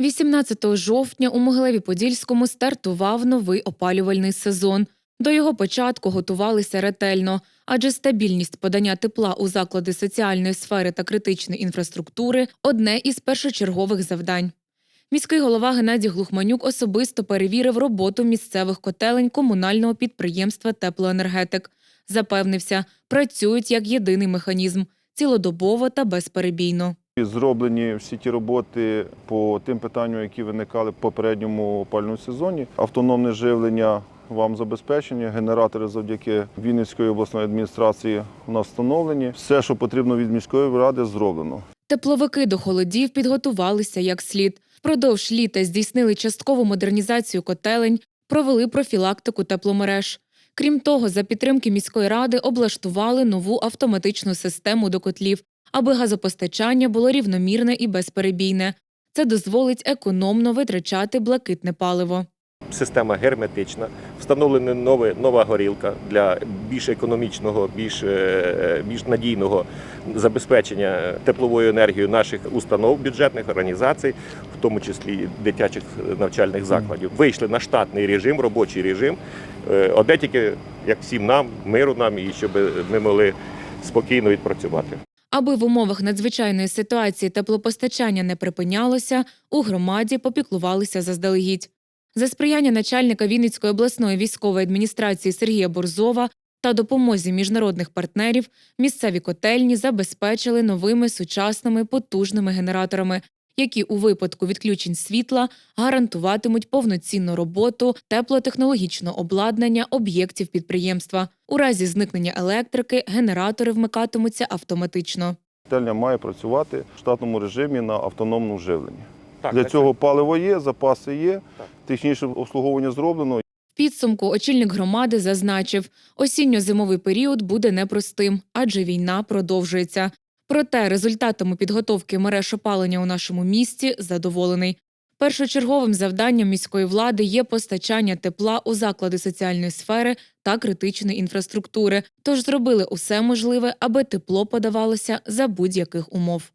18 жовтня у Могилеві-Подільському стартував новий опалювальний сезон. До його початку готувалися ретельно, адже стабільність подання тепла у заклади соціальної сфери та критичної інфраструктури одне із першочергових завдань. Міський голова Геннадій Глухманюк особисто перевірив роботу місцевих котелень комунального підприємства Теплоенергетик. Запевнився, працюють як єдиний механізм цілодобово та безперебійно. Зроблені всі ті роботи по тим питанням, які виникали в попередньому опальному сезоні. Автономне живлення вам забезпечені, генератори завдяки Вінницької обласної адміністрації у встановлені. Все, що потрібно від міської ради, зроблено. Тепловики до холодів підготувалися як слід. Впродовж літа здійснили часткову модернізацію котелень, провели профілактику тепломереж. Крім того, за підтримки міської ради облаштували нову автоматичну систему до котлів, аби газопостачання було рівномірне і безперебійне. Це дозволить економно витрачати блакитне паливо. Система герметична, встановлена нове, нова горілка для більш економічного, більш, е, більш надійного забезпечення тепловою енергією наших установ, бюджетних організацій, в тому числі дитячих навчальних закладів. Вийшли на штатний режим, робочий режим. Е, Одне тільки як всім нам, миру нам, і щоб ми могли спокійно відпрацювати. Аби в умовах надзвичайної ситуації теплопостачання не припинялося, у громаді попіклувалися заздалегідь. За сприяння начальника Вінницької обласної військової адміністрації Сергія Борзова та допомозі міжнародних партнерів місцеві котельні забезпечили новими сучасними потужними генераторами, які у випадку відключень світла гарантуватимуть повноцінну роботу теплотехнологічного обладнання об'єктів підприємства. У разі зникнення електрики генератори вмикатимуться автоматично. Котельня має працювати в штатному режимі на автономному живленні. Так, Для так, цього паливо є, запаси є, Так. технічне обслуговування зроблено. Підсумку очільник громади зазначив, осінньо-зимовий період буде непростим, адже війна продовжується. Проте результатами підготовки мереж опалення у нашому місті задоволений. Першочерговим завданням міської влади є постачання тепла у заклади соціальної сфери та критичної інфраструктури. Тож зробили усе можливе, аби тепло подавалося за будь-яких умов.